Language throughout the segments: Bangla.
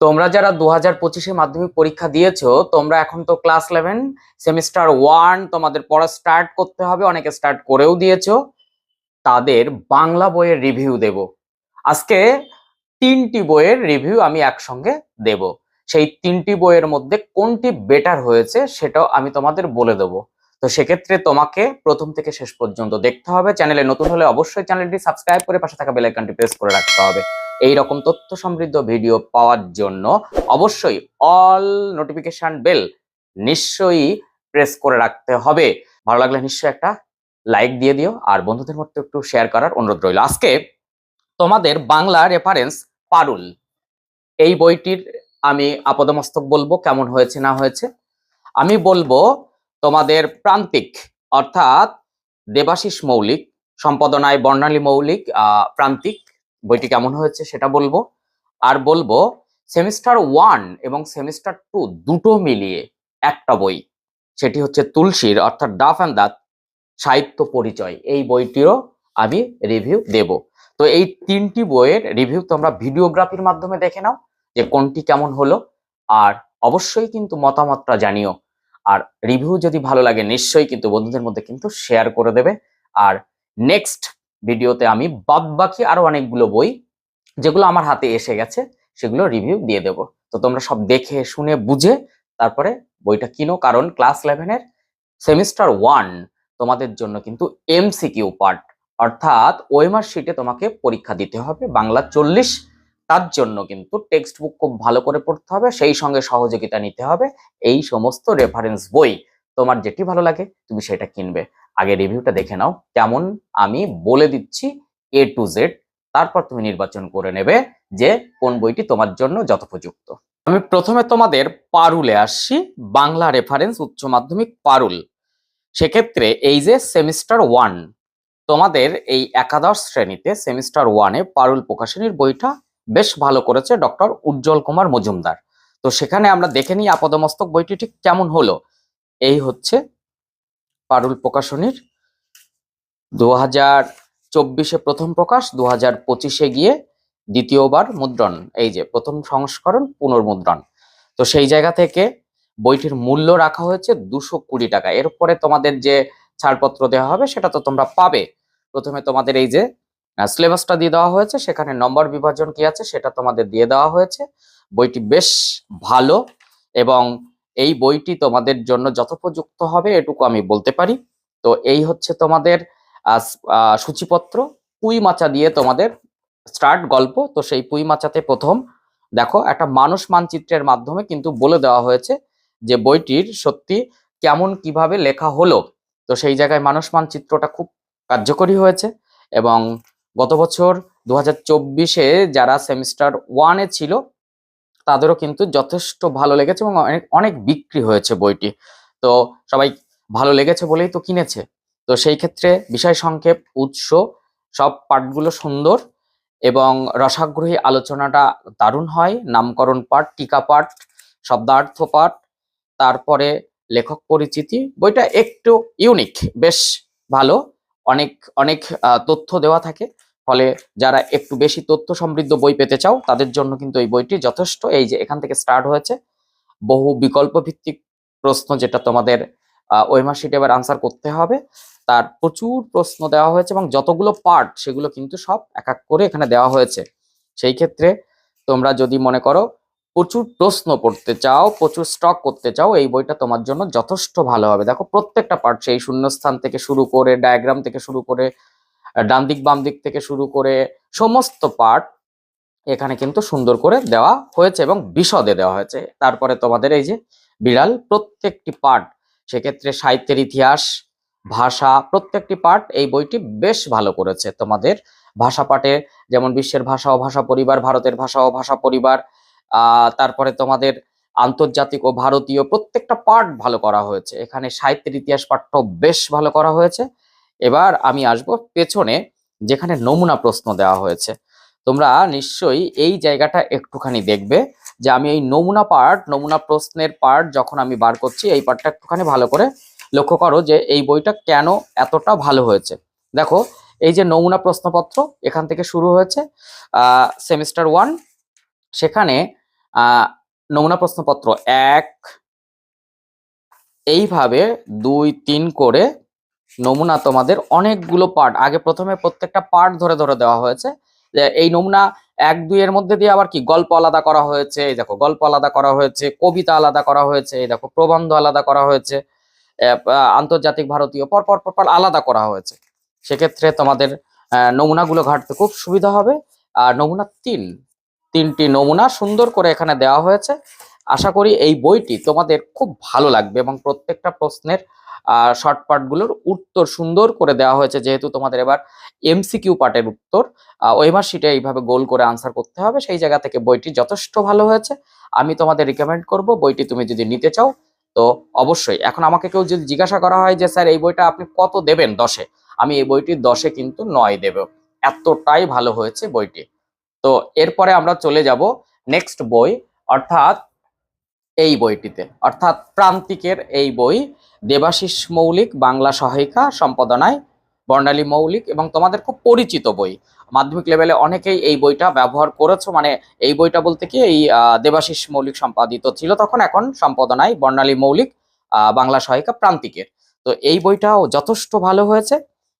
তোমরা যারা দু হাজার পঁচিশে মাধ্যমিক পরীক্ষা দিয়েছ, তোমরা এখন তো ক্লাস ইলেভেন সেমিস্টার ওয়ান তোমাদের পড়া স্টার্ট করতে হবে, অনেকে স্টার্ট করেও দিয়েছ। তাদের বাংলা বইয়ের রিভিউ দেব। আজকে তিনটি বইয়ের রিভিউ আমি একসঙ্গে দেব। সেই তিনটি বইয়ের মধ্যে কোনটি বেটার হয়েছে সেটাও আমি তোমাদের বলে দেবো। তো সেক্ষেত্রে তোমাকে প্রথম থেকে শেষ পর্যন্ত দেখতে হবে। চ্যানেলে নতুন হলে অবশ্যই চ্যানেলটি সাবস্ক্রাইব করে পাশে থাকা বেল আইকনটি প্রেস করে রাখতে হবে। এই রকম তথ্য সমৃদ্ধ ভিডিও পাওয়ার জন্য অবশ্যই অল নোটিফিকেশন বেল নিশ্চয়ই প্রেস করে রাখতে হবে। ভালো লাগলে নিশ্চয়ই একটা লাইক দিয়ে দিও আর বন্ধুদের মধ্যে একটু শেয়ার করার অনুরোধ রইল। আজকে তোমাদের বাংলা রেফারেন্স পারুল। এই বইটির আমি আপদমস্তক বলব, কেমন হয়েছে না হয়েছে। আমি বলব তোমাদের প্রান্তিক, অর্থাৎ দেবাশিস মৌলিক, সম্পাদনায় বর্ণালী মৌলিক প্রান্তিক বইটি কেমন হয়েছে সেটা বলব। আর বলব, সেমিস্টার ওয়ান এবং সেমিস্টার টু দুটো মিলিয়ে একটা বই, সেটি হচ্ছে তুলসীর অর্থাৎ ডাফ অ্যান্ড দাঁত সাহিত্য পরিচয়। এই বইটিরও আমি রিভিউ দেব। তো এই তিনটি বইয়ের রিভিউ তোমরা ভিডিওগ্রাফির মাধ্যমে দেখে নাও যে কোনটি কেমন হলো। আর অবশ্যই কিন্তু মতামতটা জানিও। আর রিভিউ যদি ভালো লাগে, নিশ্চয়ই কিন্তু বন্ধুদের মধ্যে কিন্তু শেয়ার করে দেবে। আর নেক্সট ভিডিওতে আমি বাদ বাকি আরও অনেকগুলো বই যেগুলো আমার হাতে এসে গেছে, সেগুলো রিভিউ দিয়ে দেব। তো তোমরা সব দেখে, শুনে, বুঝে তারপরে বইটা কিনো, কারণ ক্লাস ইলেভেনের সেমিস্টার ওয়ান তোমাদের জন্য কিন্তু এমসিকিউ পার্ট অর্থাৎ ওয়েমার শিটে তোমাকে পরীক্ষা দিতে হবে। বাংলা চল্লিশ, তার জন্য কিন্তু টেক্সট বুক খুব ভালো করে পড়তে হবে, সেই সঙ্গে সহযোগিতা নিতে হবে। এই সমস্ত রেফারেন্স বই তোমার যেটি ভালো লাগে, তুমি সেটা কিনবে। আগে রিভিউটা দেখে নাও। কেমন আমি বলে দিচ্ছি এ টু জেড তারপর তুমি নির্বাচন করে নেবে যে কোন বইটি তোমার জন্য যথোপযুক্ত। আমি প্রথমে তোমাদের পারুলে আসছি, বাংলা রেফারেন্স উচ্চ মাধ্যমিক পারুল। সেক্ষেত্রে এই যে সেমিস্টার ওয়ান তোমাদের এই একাদশ শ্রেণীতে সেমিস্টার ওয়ানে পারুল প্রকাশনীর বইটা বেশ ভালো করেছে ডক্টর উজ্জ্বল কুমার মজুমদার। তো সেখানে আমরা দেখে নিই আপাদমস্তক বইটি ঠিক কেমন হলো। এই হচ্ছে পারুল প্রকাশনীর। দু হাজার চব্বিশে প্রথম প্রকাশ দু হাজার পঁচিশে গিয়ে দ্বিতীয়বার মুদ্রণ, এই যে প্রথম সংস্করণ পুনর্মুদ্রণ। তো সেই জায়গা থেকে বইটির মূল্য রাখা হয়েছে দুশো কুড়ি টাকা। এরপরে তোমাদের যে ছাড়পত্র দেওয়া হবে সেটা তো তোমরা পাবে। প্রথমে তোমাদের এই যে সিলেবাসটা দিয়ে দেওয়া হয়েছে, সেখানে নম্বর বিভাজন কি আছে সেটা তোমাদের দিয়ে দেওয়া হয়েছে। বইটি বেশ ভালো এবং এই বইটি তোমাদের জন্য যথোপযুক্ত হবে, এটুকু আমি বলতে পারি। তো এই হচ্ছে তোমাদের সূচিপত্র। পুঁই মাচা দিয়ে তোমাদের স্টার্ট গল্প। তো সেই পুঁই মাচাতে প্রথম, দেখো, একটা মানুষ মানচিত্রের মাধ্যমে কিন্তু বলে দেওয়া হয়েছে যে বইটির সত্যি কেমন কীভাবে লেখা হলো। তো সেই জায়গায় মানুষ মানচিত্রটা খুব কার্যকরী হয়েছে এবং গত বছর দু হাজার যারা সেমিস্টার ওয়ানে ছিল তাদেরও কিন্তু যথেষ্ট ভালো লেগেছে এবং অনেক অনেক বিক্রি হয়েছে বইটি। তো সবাই ভালো লেগেছে বলেই তো কিনেছে। তো সেই ক্ষেত্রে বিষয় সংক্ষেপ উৎস, সব পাঠগুলো সুন্দর এবং রসাগ্রহী আলোচনাটা দারুণ হয়। নামকরণ পাঠ, টিকা পাঠ, শব্দার্থ পাঠ, তারপরে লেখক পরিচিতি। বইটা একটু ইউনিক বেশ ভালো। অনেক অনেক তথ্য দেওয়া থাকে। ফলে যারা একটু বেশি তথ্য সমৃদ্ধ বই পেতে চাও, তাদের জন্য কিন্তু এই বইটি যথেষ্ট। এই যে এখান থেকে স্টার্ট হয়েছে। বহু বিকল্প ভিত্তিক প্রশ্ন যেটা তোমাদের ওয়েমার শিটে এবার আনসার করতে হবে। তার প্রচুর প্রশ্ন দেওয়া হয়েছে এবং যতগুলো পার্ট সেগুলো কিন্তু সব এক এক করে এখানে দেওয়া হয়েছে। সেই ক্ষেত্রে তোমরা যদি মনে করো প্রচুর প্রশ্ন পড়তে চাও, প্রচুর স্টক করতে চাও, এই বইটা তোমার জন্য যথেষ্ট ভালো হবে। দেখো প্রত্যেকটা পার্ট সেই শূন্যস্থান থেকে শুরু করে ডায়াগ্রাম থেকে শুরু করে ডান দিক, বাম দিক থেকে শুরু করে সমস্ত পার্ট এখানে কিন্তু সুন্দর করে দেওয়া হয়েছে এবং বিশদে দেওয়া হয়েছে। তারপরে তোমাদের এই যে বিড়াল, প্রত্যেকটি পার্ট সেক্ষেত্রে সাহিত্যের ইতিহাস, ভাষা, প্রত্যেকটি পার্ট এই বইটি বেশ ভালো করেছে। তোমাদের ভাষা পাঠে যেমন বিশ্বের ভাষা ও ভাষা পরিবার, ভারতের ভাষা ও ভাষা পরিবার তারপরে তোমাদের আন্তর্জাতিক ও ভারতীয় প্রত্যেকটা পার্ট ভালো করা হয়েছে। এখানে সাহিত্যের ইতিহাস পাঠটাও বেশ ভালো করা হয়েছে। এবার আমি আসব পেছনে যেখানে নমুনা প্রশ্ন দেওয়া হয়েছে। তোমরা নিশ্চয়ই এই জায়গাটা একটুখানি দেখবে যে আমি এই নমুনা পার্ট নমুনা প্রশ্নের পার্ট যখন আমি বার করছি, এই পার্টটা একটুখানি ভালো করে লক্ষ্য করো যে এই বইটা কেন এতটা ভালো হয়েছে। দেখো, এই যে নমুনা প্রশ্নপত্র এখান থেকে শুরু হয়েছে সেমিস্টার ওয়ান সেখানে নমুনা প্রশ্নপত্র এক, এইভাবে দুই, তিন করে নমুনা তোমাদের অনেকগুলো পার্ট আগে প্রথমে প্রত্যেকটা পার্ট ধরে ধরে দেওয়া হয়েছে। যে এই নমুনা এক দুইয়ের মধ্যে দিয়ে আবার কি গল্প আলাদা করা হয়েছে, এই দেখো গল্প আলাদা করা হয়েছে, কবিতা আলাদা করা হয়েছে, এই দেখো প্রবন্ধ আলাদা করা হয়েছে আন্তর্জাতিক ভারতীয় পরপর পরপর আলাদা করা হয়েছে। সেক্ষেত্রে তোমাদের নমুনাগুলো ঘাটতে খুব সুবিধা হবে। আর নমুনা তিন, তিনটি নমুনা সুন্দর করে এখানে দেওয়া হয়েছে। আশা করি এই বইটি তোমাদের খুব ভালো লাগবে এবং প্রত্যেকটা প্রশ্নের শর্ট পার্টগুলোর উত্তর সুন্দর করে দেওয়া হয়েছে যেহেতু তোমাদের এবার এমসিকিউ পার্টের উত্তর। ওয়েমার শিটে এইভাবে গোল করে আনসার করতে হবে, সেই জায়গা থেকে বইটি যথেষ্ট ভালো হয়েছে। আমি তোমাদের রিকমেন্ড করব, বইটি তুমি যদি নিতে চাও, তো অবশ্যই। এখন আমাকে কেউ যদি জিজ্ঞাসা করা হয় যে, স্যার, এই বইটা আপনি কত দেবেন দশে? আমি এই বইটি দশে কিন্তু নয় দেব। এতটাই ভালো হয়েছে বইটি। তো এরপরে আমরা চলে যাব নেক্সট বই, অর্থাৎ এই বইটিতে। অর্থাৎ প্রান্তিকের এই বই দেবাশিস মৌলিক, বাংলা সহায়িকা, সম্পাদনায় বর্ণালী মৌলিক এবং তোমাদের খুব পরিচিত বই। মাধ্যমিক লেভেলে অনেকেই এই বইটা ব্যবহার করেছ মানে এই বইটা বলতে কি, এই দেবাশিস মৌলিক সম্পাদিত ছিল তখন, এখন সম্পাদনায় বর্ণালী মৌলিক বাংলা সহায়িকা প্রান্তিকের। তো এই বইটাও যথেষ্ট ভালো হয়েছে।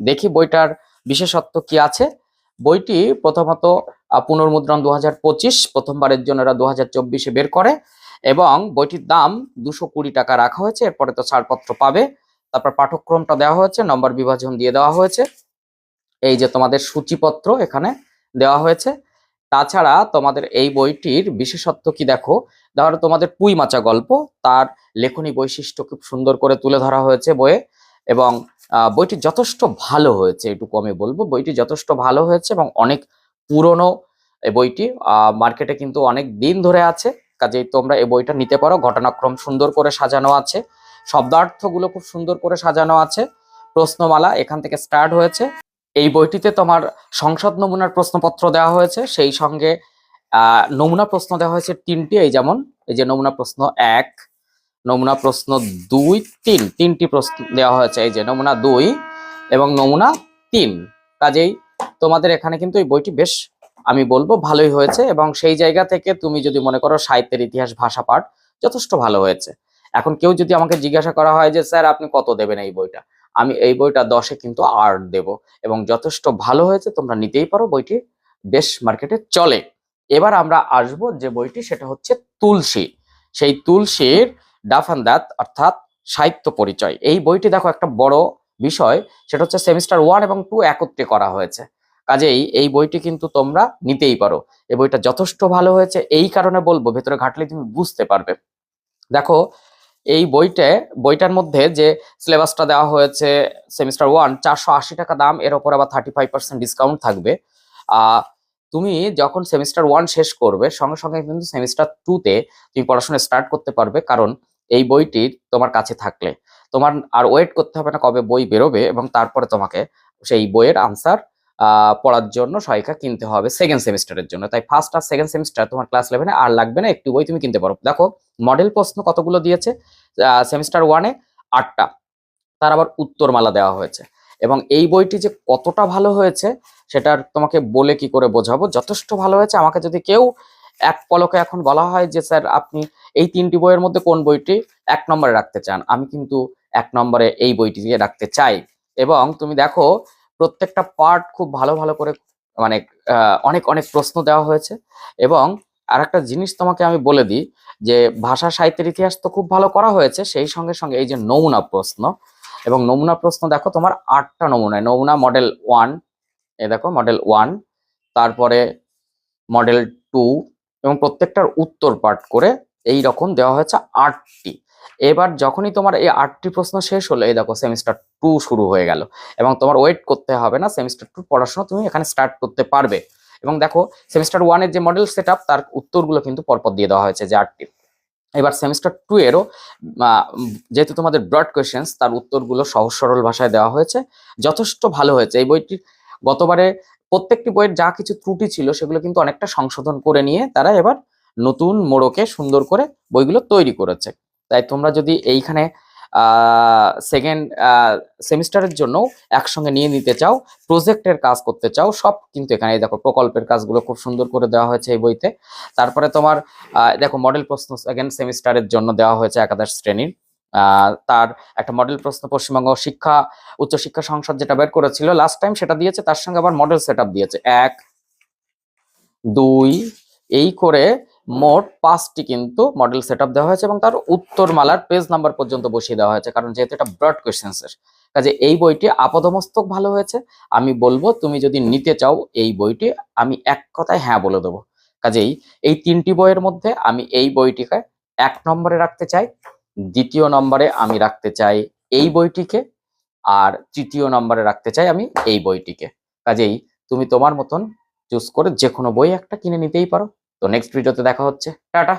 দেখি বইটার বিশেষত্ব কি আছে। বইটি প্রথমত পুনর্মুদ্রণ দু হাজার পঁচিশ, প্রথমবারের জন্য এরা দু বের করে। এবং বইটির দাম দুশো কুড়ি টাকা রাখা হয়েছে, এরপরে তো ছাড়পত্র পাবে। তারপর পাঠ্যক্রমটা দেওয়া হয়েছে, নম্বর বিভাজন দিয়ে দেওয়া হয়েছে। এই যে তোমাদের সূচিপত্র এখানে দেওয়া হয়েছে। তাছাড়া তোমাদের এই বইটির বিশেষত্ব কি দেখো? ধরো তোমাদের পুঁই মাচা গল্প, তার লেখনী বৈশিষ্ট্য খুব সুন্দর করে তুলে ধরা হয়েছে বইয়ে এবং বইটি যথেষ্ট ভালো হয়েছে, এটুকু আমি বলব। বইটি যথেষ্ট ভালো হয়েছে এবং অনেক পুরনো এই বইটি মার্কেটে কিন্তু অনেক দিন ধরে আছে। কাজেই তোমরা এই বইটা নিতে পারো। ঘটনাক্রম সুন্দর করে সাজানো আছে। শব্দার্থগুলো খুব সুন্দর করে সাজানো আছে। প্রশ্নমালা এখান থেকে স্টার্ট হয়েছে। এই বইটিতে তোমার সংসদ নমুনার প্রশ্নপত্র দেওয়া হয়েছে। সেই সঙ্গে নমুনা প্রশ্ন দেওয়া হয়েছে তিনটি। এই যেমন, এই যে নমুনা প্রশ্ন এক, নমুনা প্রশ্ন দুই, তিন। তিনটি প্রশ্ন দেওয়া হয়েছে। এই যে নমুনা দুই এবং নমুনা তিন। কাজেই তোমাদের এখানে কিন্তু এই বইটি বেশ আমি বলব ভালোই হয়েছে এবং সেই জায়গা থেকে তুমি যদি মনে করো সাহিত্যের ইতিহাস ভাষা পাঠ যথেষ্ট ভালো হয়েছে। এখন কেউ যদি আমাকে জিজ্ঞাসা করা হয় যে, স্যার, আপনি কত দেবেন এই বইটা? আমি এই বইটা দশে কিন্তু আর্ট দেব এবং যথেষ্ট ভালো হয়েছে, তোমরা নিতেই পারো বইটি। বেশ মার্কেটে চলে। এবার আমরা আসব যে বইটি, সেটা হচ্ছে তুলসী। সেই তুলসীর ডাফান্দাত অর্থাৎ সাহিত্য পরিচয়। এই বইটি দেখো একটা বড় বিষয়, সেটা হচ্ছে সেমিস্টার ওয়ান এবং টু একত্রে করা হয়েছে। কাজেই এই বইটি কিন্তু তোমরা নিতেই পারো। এই বইটা যথেষ্ট ভালো হয়েছে, এই কারণে বলব, ভেতরে ঘাটলে তুমি বুঝতে পারবে। দেখো, এই বইতে বইটার মধ্যে যে সিলেবাসটা দেওয়া হয়েছে, সেমিস্টার ওয়ান, চারশো আশি টাকা দাম, এর ওপর আবার থার্টি ফাইভ পার্সেন্ট ডিসকাউন্ট থাকবে। তুমি যখন সেমিস্টার ওয়ান শেষ করবে, সঙ্গে সঙ্গে কিন্তু সেমিস্টার টুতে তুমি পড়াশোনা স্টার্ট করতে পারবে, কারণ এই বইটি তোমার কাছে থাকলে। তোমার আর ওয়েট করতে হবে না কবে বই বেরোবে, এবং তারপরে তোমাকে সেই বইয়ের আনসার পড়ার জন্য সহায়িকা কিনতে হবে সেকেন্ড সেমিস্টারের জন্য। তাই ফার্স্ট আর সেকেন্ড সেমিস্টার তোমার ক্লাস ইলেভেনে আর লাগবে না, একটি বই তুমি কিনতে পারো। দেখো মডেল প্রশ্ন কতগুলো দিয়েছে? সেমিস্টার ওয়ানে আটটা, তার আবার উত্তরমালা দেওয়া হয়েছে। এবং এই বইটি যে কতটা ভালো হয়েছে, সেটার তোমাকে বলে কি করে বোঝাবো? যথেষ্ট ভালো হয়েছে। আমাকে যদি কেউ এক পলকে এখন বলা হয় যে, স্যার, আপনি এই তিনটি বইয়ের মধ্যে কোন বইটি এক নম্বরে রাখতে চান? আমি কিন্তু এক নম্বরে এই বইটি দিয়ে রাখতে চাই। এবং তুমি দেখো প্রত্যেকটা পার্ট খুব ভালো ভালো করে মানে অনেক অনেক প্রশ্ন দেওয়া হয়েছে। এবং আর একটা জিনিস তোমাকে আমি বলে দিই যে, ভাষা, সাহিত্যের ইতিহাস তো খুব ভালো করা হয়েছে, সেই সঙ্গে সঙ্গে এই যে নমুনা প্রশ্ন, এবং নমুনা প্রশ্ন দেখো তোমার আটটা নমুনায়, নমুনা মডেল ওয়ান এ দেখো মডেল ওয়ান তারপরে মডেল টু এবং প্রত্যেকটার উত্তর পাঠ করে এই রকম দেওয়া হয়েছে আটটি। এবার যখনই তোমার এই আটটি প্রশ্ন শেষ হলো, এই দেখো সেমিস্টার টু শুরু হয়ে গেল, এবং তোমার ওয়েট করতে হবে না সেমিস্টার টু পড়াশোনা তুমি এখানে স্টার্ট করতে পারবে। এবং দেখো সেমিস্টার ওয়ানের যে মডেল সেট তার উত্তরগুলো কিন্তু পরপর দিয়ে দেওয়া হয়েছে যে আটটি। এবার সেমিস্টার টু এরও যেহেতু তোমাদের ব্রড কোয়েশ্চেন্স তার উত্তরগুলো সহজ সরল ভাষায় দেওয়া হয়েছে। যথেষ্ট ভালো হয়েছে। এই বইটি গতবারে প্রত্যেকটি বইয়ের যা কিছু ত্রুটি ছিল, সেগুলো কিন্তু অনেকটা সংশোধন করে নিয়ে তারা এবার নতুন মোড়কে সুন্দর করে বইগুলো তৈরি করেছে। তাই তোমরা যদি এইখানে সেকেন্ড সেমিস্টারের জন্য একসঙ্গে নিয়ে নিতে চাও প্রজেক্টের কাজ করতে চাও, সব কিন্তু এখানে দেখো প্রকল্পের কাজগুলো খুব সুন্দর করে দেওয়া হয়েছে এই বইতে। তারপরে তোমার দেখো মডেল প্রশ্ন সেকেন্ড সেমিস্টারের জন্য দেওয়া হয়েছে একাদশ শ্রেণির। তার একটা মডেল প্রশ্ন পশ্চিমবঙ্গ শিক্ষা উচ্চশিক্ষা সংসদ যেটা বের করেছিল লাস্ট টাইম সেটা দিয়েছে, তার সঙ্গে আবার মডেল সেট দিয়েছে। এক, দুই, এই করে মোট পাঁচটি কিন্তু মডেল সেট আপ দেওয়া হয়েছে এবং তার উত্তরমালার পেজ নাম্বার পর্যন্ত বসিয়ে দেওয়া হয়েছে। কারণ যেহেতু এটা ব্রড কোয়েশ্চেন্সের কাজে এই বইটি আপাদমস্তক ভালো হয়েছে। আমি বলব, তুমি যদি নিতে চাও এই বইটি, আমি এক কথায় হ্যাঁ বলে দেবো। কাজেই এই তিনটি বইয়ের মধ্যে আমি এই বইটিকে এক নম্বরে রাখতে চাই, দ্বিতীয় নম্বরে আমি রাখতে চাই এই বইটিকে, আর তৃতীয় নম্বরে রাখতে চাই আমি এই বইটিকে। কাজেই তুমি তোমার মতন চুজ করে যে কোনো বই একটা কিনে নিতেই পারো। তো নেক্সট ভিডিওতে দেখা হচ্ছে। টাটা।